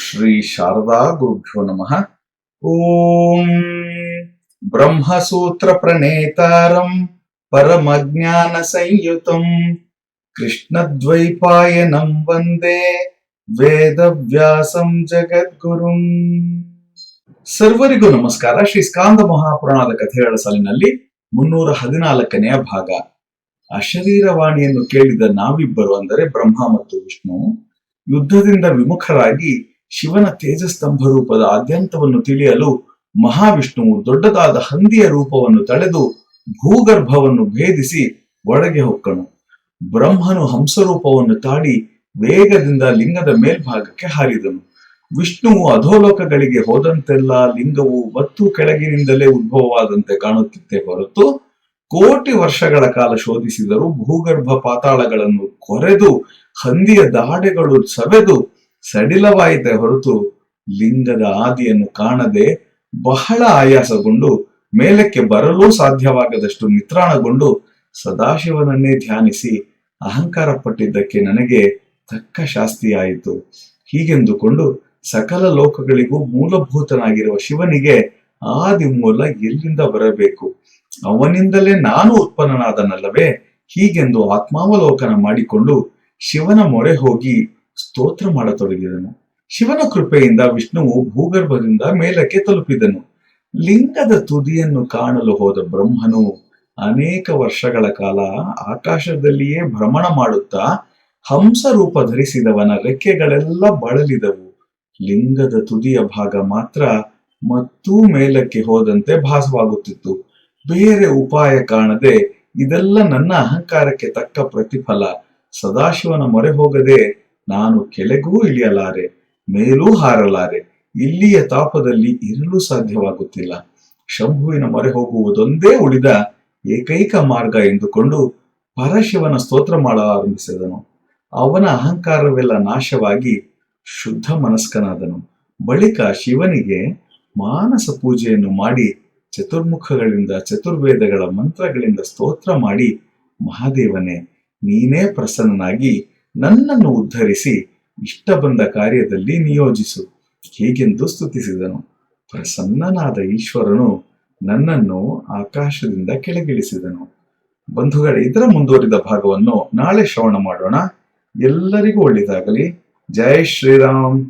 ಶ್ರೀ ಶಾರದಾ ಗುರುಭ್ಯೋ ನಮಃ. ಓಂ ಬ್ರಹ್ಮಸೂತ್ರ ಪ್ರಣೇತಾರಂ ಪರಮಜ್ಞಾನ ಸಂಯುತಂ ಕೃಷ್ಣದ್ವೈಪಾಯನಂ ವಂದೇ ವೇದವ್ಯಾಸಂ ಜಗದ್ಗುರುಂ. ಸರ್ವರಿಗೂ ನಮಸ್ಕಾರ. ಶ್ರೀ ಸ್ಕಾಂದ ಮಹಾಪುರಾಣದ ಕಥೆಗಳ ಸಾಲಿನಲ್ಲಿ ಮುನ್ನೂರ ಹದಿನಾಲ್ಕನೆಯ ಭಾಗ. ಅಶರೀರವಾಣಿಯನ್ನು ಕೇಳಿದ ನಾವಿಬ್ಬರು ಅಂದರೆ ಬ್ರಹ್ಮ ಮತ್ತು ವಿಷ್ಣು ಯುದ್ಧದಿಂದ ವಿಮುಖರಾಗಿ ಶಿವನ ತೇಜಸ್ತಂಭ ರೂಪದ ಆದ್ಯಂತವನ್ನು ತಿಳಿಯಲು ಮಹಾವಿಷ್ಣುವು ದೊಡ್ಡದಾದ ಹಂದಿಯ ರೂಪವನ್ನು ತಳೆದು ಭೂಗರ್ಭವನ್ನು ಭೇದಿಸಿ ಒಳಗೆ ಹೊಕ್ಕನು. ಬ್ರಹ್ಮನು ಹಂಸರೂಪವನ್ನು ತಾಡಿ ವೇಗದಿಂದ ಲಿಂಗದ ಮೇಲ್ಭಾಗಕ್ಕೆ ಹಾರಿದನು. ವಿಷ್ಣುವು ಅಧೋಲೋಕಗಳಿಗೆ ಹೋದಂತೆಲ್ಲ ಲಿಂಗವು ಮತ್ತು ಕೆಳಗಿನಿಂದಲೇ ಉದ್ಭವವಾದಂತೆ ಕಾಣುತ್ತಿತ್ತೆ ಹೊರತು ಕೋಟಿ ವರ್ಷಗಳ ಕಾಲ ಶೋಧಿಸಿದರೂ ಭೂಗರ್ಭ ಪಾತಾಳಗಳನ್ನು ಕೊರೆದು ಹಂದಿಯ ದಾಡೆಗಳು ಸವೆದು ಸಡಿಲವಾಯಿತೆ ಹೊರತು ಲಿಂಗದ ಆದಿಯನ್ನು ಕಾಣದೆ ಬಹಳ ಆಯಾಸಗೊಂಡು ಮೇಲಕ್ಕೆ ಬರಲೂ ಸಾಧ್ಯವಾಗದಷ್ಟು ನಿತ್ರಾಣಗೊಂಡು ಸದಾಶಿವನನ್ನೇ ಧ್ಯಾನಿಸಿ ಅಹಂಕಾರ ಪಟ್ಟಿದ್ದಕ್ಕೆ ನನಗೆ ತಕ್ಕ ಶಾಸ್ತಿಯಾಯಿತು. ಹೀಗೆಂದುಕೊಂಡು ಸಕಲ ಲೋಕಗಳಿಗೂ ಮೂಲಭೂತನಾಗಿರುವ ಶಿವನಿಗೆ ಆದಿ ಮೂಲ ಎಲ್ಲಿಂದ ಬರಬೇಕು? ಅವನಿಂದಲೇ ನಾನು ಉತ್ಪನ್ನನಾದನಲ್ಲವೇ? ಹೀಗೆಂದು ಆತ್ಮಾವಲೋಕನ ಮಾಡಿಕೊಂಡು ಶಿವನ ಮೊರೆ ಹೋಗಿ ಸ್ತೋತ್ರ ಮಾಡತೊಡಗಿದನು. ಶಿವನ ಕೃಪೆಯಿಂದ ವಿಷ್ಣುವು ಭೂಗರ್ಭದಿಂದ ಮೇಲಕ್ಕೆ ತಲುಪಿದನು. ಲಿಂಗದ ತುದಿಯನ್ನು ಕಾಣಲು ಹೋದ ಬ್ರಹ್ಮನು ಅನೇಕ ವರ್ಷಗಳ ಕಾಲ ಆಕಾಶದಲ್ಲಿಯೇ ಭ್ರಮಣ ಮಾಡುತ್ತಾ ಹಂಸ ರೂಪ ಧರಿಸಿದವನ ರೆಕ್ಕೆಗಳೆಲ್ಲ ಬಳಲಿದವು. ಲಿಂಗದ ತುದಿಯ ಭಾಗ ಮಾತ್ರ ಮತ್ತೂ ಮೇಲಕ್ಕೆ ಹೋದಂತೆ ಭಾಸವಾಗುತ್ತಿತ್ತು. ಬೇರೆ ಉಪಾಯ ಕಾಣದೆ ಇದೆಲ್ಲ ನನ್ನ ಅಹಂಕಾರಕ್ಕೆ ತಕ್ಕ ಪ್ರತಿಫಲ. ಸದಾಶಿವನ ಮೊರೆ ಹೋಗದೆ ನಾನು ಕೆಳಗೂ ಇಳಿಯಲಾರೆ, ಮೇಲೂ ಹಾರಲಾರೆ, ಇಲ್ಲಿಯ ತಾಪದಲ್ಲಿ ಇರಲು ಸಾಧ್ಯವಾಗುತ್ತಿಲ್ಲ. ಶಂಭುವಿನ ಮೊರೆ ಹೋಗುವುದೊಂದೇ ಉಳಿದ ಏಕೈಕ ಮಾರ್ಗ ಎಂದುಕೊಂಡು ಪರಶಿವನ ಸ್ತೋತ್ರ ಮಾಡಲಾರಂಭಿಸಿದನು ಅವನ ಅಹಂಕಾರವೆಲ್ಲ ನಾಶವಾಗಿ ಶುದ್ಧ ಮನಸ್ಕನಾದನು ಬಳಿಕ ಶಿವನಿಗೆ ಮಾನಸ ಪೂಜೆಯನ್ನು ಮಾಡಿ, ಚತುರ್ಮುಖಗಳಿಂದ ಚತುರ್ವೇದಗಳ ಮಂತ್ರಗಳಿಂದ ಸ್ತೋತ್ರ ಮಾಡಿ, ಮಹಾದೇವನೇ, ನೀನೇ ಪ್ರಸನ್ನನಾಗಿ ನನ್ನನ್ನು ಉದ್ಧರಿಸಿ ಇಷ್ಟ ಬಂದ ಕಾರ್ಯದಲ್ಲಿ ನಿಯೋಜಿಸು. ಹೀಗೆಂದು ಸ್ತುತಿಸಿದನು. ಪ್ರಸನ್ನನಾದ ಈಶ್ವರನು ನನ್ನನ್ನು ಆಕಾಶದಿಂದ ಕೆಳಗಿಳಿಸಿದನು. ಬಂಧುಗಳ, ಇದರ ಮುಂದುವರಿದ ಭಾಗವನ್ನು ನಾಳೆ ಶ್ರವಣ ಮಾಡೋಣ. ಎಲ್ಲರಿಗೂ ಒಳ್ಳೆಯದಾಗಲಿ. ಜೈ ಶ್ರೀರಾಮ್.